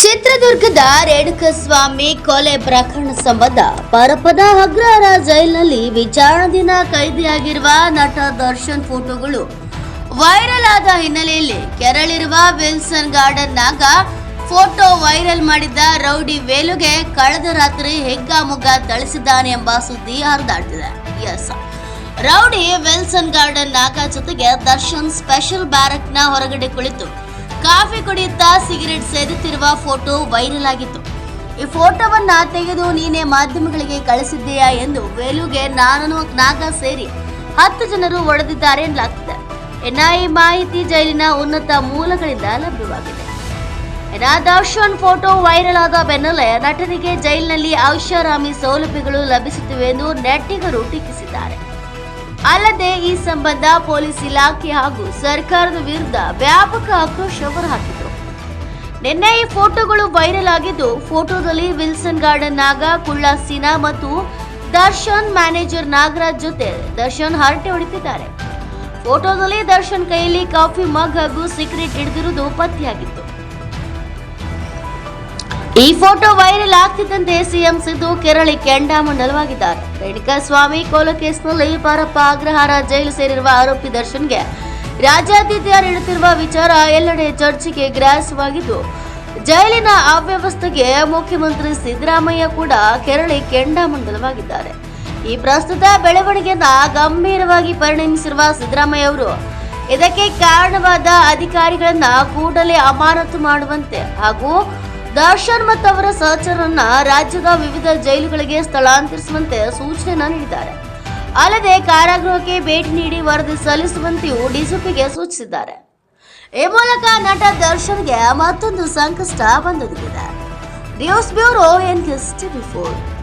ಚಿತ್ರದುರ್ಗದ ರೇಣುಕಸ್ವಾಮಿ ಕೊಲೆ ಪ್ರಕರಣ ಸಂಬಂಧ ಪರಪದ ಅಗ್ರಹಾರ ಜೈಲಿನಲ್ಲಿ ವಿಚಾರಣಾಧೀನ ಕೈದಿಯಾಗಿರುವ ನಟ ದರ್ಶನ್ ಫೋಟೋಗಳು ವೈರಲ್ ಆದ ಹಿನ್ನೆಲೆಯಲ್ಲಿ ಕೆರಳಿರುವ ವಿಲ್ಸನ್ ಗಾರ್ಡನ್ನಾಗ ಫೋಟೋ ವೈರಲ್ ಮಾಡಿದ್ದ ರೌಡಿ ವೇಲುಗೆ ಕಳೆದ ರಾತ್ರಿ ಹೆಗ್ಗಾಮುಗ್ಗ ಥಳಿಸಿದ್ದಾನೆ ಎಂಬ ಸುದ್ದಿ ಹರಿದಾಡ್ತಿದೆ. Yes rowdy Wilson Garden Naga ಜೊತೆಗೆ ದರ್ಶನ್ ಸ್ಪೆಷಲ್ ಬ್ಯಾರಕ್ನ ಹೊರಗಡೆ ಕುಳಿತು ಕಾಫಿ ಕುಡಿಯುತ್ತಾ ಸಿಗರೆಟ್ ಸೇದುತ್ತಿರುವ ಫೋಟೋ ವೈರಲ್ ಆಗಿತ್ತು. ಈ ಫೋಟೋವನ್ನ ತೆಗೆದು ನೀನೇ ಮಾಧ್ಯಮಗಳಿಗೆ ಕಳಿಸಿದ್ದೀಯಾ ಎಂದು ವೇಲುಗೆ ನಾನು ನಾಗ ಸೇರಿ ಹತ್ತು ಜನರು ಒಡೆದಿದ್ದಾರೆ ಎನ್ನಲಾಗ್ತಿದೆ ಎನ್ಐ ಮಾಹಿತಿ ಜೈಲಿನ ಉನ್ನತ ಮೂಲಗಳಿಂದ ಲಭ್ಯವಾಗಿದೆ. ಇನ್ನ ದರ್ಶನ್ ಫೋಟೋ ವೈರಲ್ ಆದ ಬೆನ್ನಲ್ಲೇ ನಟನಿಗೆ ಜೈಲಿನಲ್ಲಿ ಐಷಾರಾಮಿ ಸೌಲಭ್ಯಗಳು ಲಭಿಸುತ್ತಿವೆ ಎಂದು ನೆಟ್ಟಿಗರು ಟೀಕಿಸಿದ್ದಾರೆ. ಅಲ್ಲದೆ ಈ ಸಂಬಂಧ ಪೊಲೀಸ್ ಇಲಾಖೆ ಹಾಗೂ ಸರ್ಕಾರದ ವಿರುದ್ಧ ವ್ಯಾಪಕ ಆಕ್ರೋಶ ಹೊರಹಾಕಿದ್ರು. ನಿನ್ನೆ ಈ ಫೋಟೋಗಳು ವೈರಲ್ ಆಗಿದ್ದು, ಫೋಟೋದಲ್ಲಿ ವಿಲ್ಸನ್ ಗಾರ್ಡನ್ ನಾಗ, ಕುಳ್ಳ ಸಿನಾ ಮತ್ತು ದರ್ಶನ್ ಮ್ಯಾನೇಜರ್ ನಾಗರಾಜ್ ಜೊತೆ ದರ್ಶನ್ ಹರಟೆ ಹೊಡಿತಿದ್ದಾರೆ. ಫೋಟೋದಲ್ಲಿ ದರ್ಶನ್ ಕೈಯಲ್ಲಿ ಕಾಫಿ ಮಗ್ ಹಾಗೂ ಸಿಗರೇಟ್ ಹಿಡಿದಿರುವುದು ಪತ್ತೆಯಾಗಿತ್ತು. ಈ ಫೋಟೋ ವೈರಲ್ ಆಗ್ತಿದ್ದಂತೆ ಸಿಎಂ ಸಿದ್ದು ಕೆರಳಿ ಕೆಂಡಾಮಂಡಲವಾಗಿದ್ದಾರೆ ರೇಣುಕಾಸ್ವಾಮಿ ಕೋಲ ಕೇಸ್ನಲ್ಲಿ ಪಾರಪ್ಪ ಅಗ್ರಹಾರ ಜೈಲು ಸೇರಿರುವ ಆರೋಪಿ ದರ್ಶನ್ಗೆ ರಾಜ್ಯಾತಿಥ್ಯ ನೀಡುತ್ತಿರುವ ವಿಚಾರ ಎಲ್ಲೆಡೆ ಚರ್ಚೆಗೆ ಗ್ರಾಸವಾಗಿದ್ದು, ಜೈಲಿನ ಅವ್ಯವಸ್ಥೆಗೆ ಮುಖ್ಯಮಂತ್ರಿ ಸಿದ್ದರಾಮಯ್ಯ ಕೂಡ ಕೆರಳಿ ಕೆಂಡಾಮಂಡಲವಾಗಿದ್ದಾರೆ ಈ ಪ್ರಸ್ತುತ ಬೆಳವಣಿಗೆಯನ್ನ ಗಂಭೀರವಾಗಿ ಪರಿಣಮಿಸಿರುವ ಸಿದ್ದರಾಮಯ್ಯ ಅವರು, ಇದಕ್ಕೆ ಕಾರಣವಾದ ಅಧಿಕಾರಿಗಳನ್ನ ಕೂಡಲೇ ಅಮಾನತು ಮಾಡುವಂತೆ ಹಾಗೂ ದರ್ಶನ್ ಮತ್ತು ಅವರ ಸಹಚರರನ್ನ ರಾಜ್ಯದ ವಿವಿಧ ಜೈಲುಗಳಿಗೆ ಸ್ಥಳಾಂತರಿಸುವಂತೆ ಸೂಚನೆ ನೀಡಿದ್ದಾರೆ. ಅಲ್ಲದೆ ಕಾರಾಗೃಹಕ್ಕೆ ಭೇಟಿ ನೀಡಿ ವರದಿ ಸಲ್ಲಿಸುವಂತೆಯೂ ಡಿಜಿಪಿಗೆ ಸೂಚಿಸಿದ್ದಾರೆ. ಈ ಮೂಲಕ ನಟ ದರ್ಶನ್ಗೆ ಮತ್ತೊಂದು ಸಂಕಷ್ಟ ಬಂದೊದಗಿದೆ. News bureau N TV four.